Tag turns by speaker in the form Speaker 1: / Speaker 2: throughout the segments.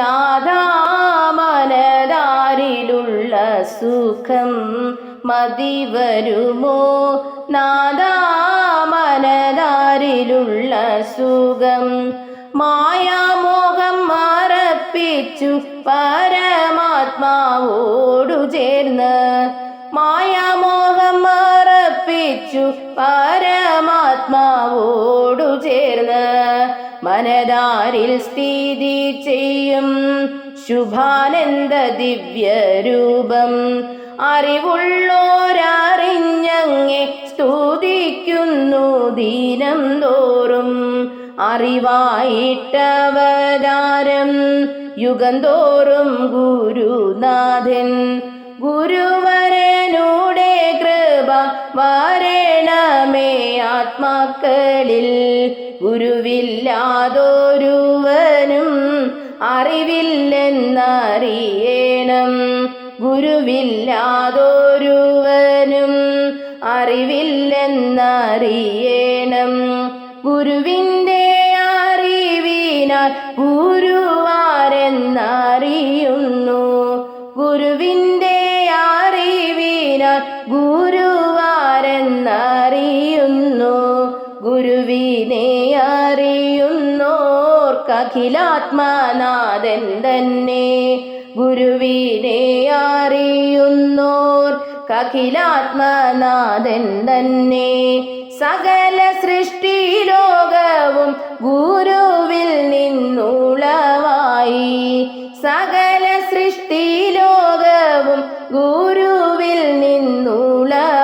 Speaker 1: നാദാമനതാരിലുള്ള സുഖം മതി വരുമോ? നാദാമനതാരിലുള്ള സുഖം മായാമോഹം മറപ്പിച്ചു പരമാത്മാവോടു ചേർന്ന് മായാമോഹം മറപ്പിച്ചു പരമാത്മാവോടു ചേർന്ന് മനതാരിൽ സ്ഥിതി ചെയ്യും. ശുഭാനന്ദ ദിവ്യരൂപം. അറിവുള്ളോരറിഞ്ഞങ്ങെ സ്തുതിക്കുന്നു ദീനം തോറും. അറിവായിട്ടവതാരം യുഗം തോറും ഗുരുനാഥൻ. ഗുരുവരനൂടെ കൃപ വരണമേ ആത്മാക്കളിൽ. ഗുരുവില്ലാതൊരുവനും അറിവില്ലെന്നറിയണം. ഗുരുവില്ലാതൊരുവനും അറിവില്ലെന്നറിയണം. ഗുരുവിന്റെ അറിവിനാൽ ഗുരുവാരെന്നറിയുന്നു ഗുരുവിന്റെ അറിവിനാൽ ഗുരുവിനെ അറിയുന്നോർക്കഖിലാത്മനാഥൻ തന്നെ. ഗുരുവിനെ അറിയുന്നോർ കഖിലാത്മനാഥൻ തന്നെ. സകല സൃഷ്ടി ലോകവും ഗുരുവിൽ നിന്നുളവായി. സകല സൃഷ്ടി ലോകവും ഗുരുവിൽ നിന്നുളവായി.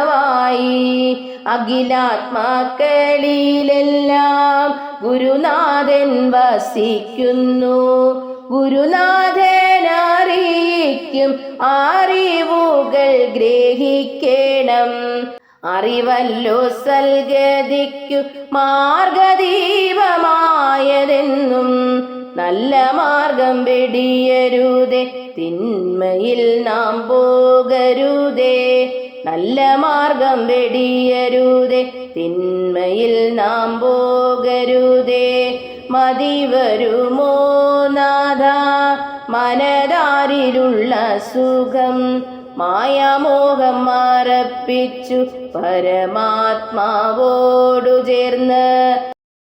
Speaker 1: അഖിലാത്മാക്കളിലെല്ലാം ഗുരുനാഥൻ വസിക്കുന്നു. ഗുരുനാഥൻ അറിയിക്കും അറിവുകൾ ഗ്രഹിക്കണം. അറിവല്ലോ സൽഗതിക്കു മാർഗദീപമായതെന്നും നല്ല മാർഗം വെടിയരുതേ തിന്മയിൽ നാം പോകരുതേ. നല്ല മാർഗം വെടിയരുതേ തിന്മയിൽ നാം പോകരുതേ. മതി വരുമോ നാഥ മനതാരിലുള്ള സുഖം. മായാമോഹം മറപ്പിച്ചു പരമാത്മാവോടു ചേർന്ന്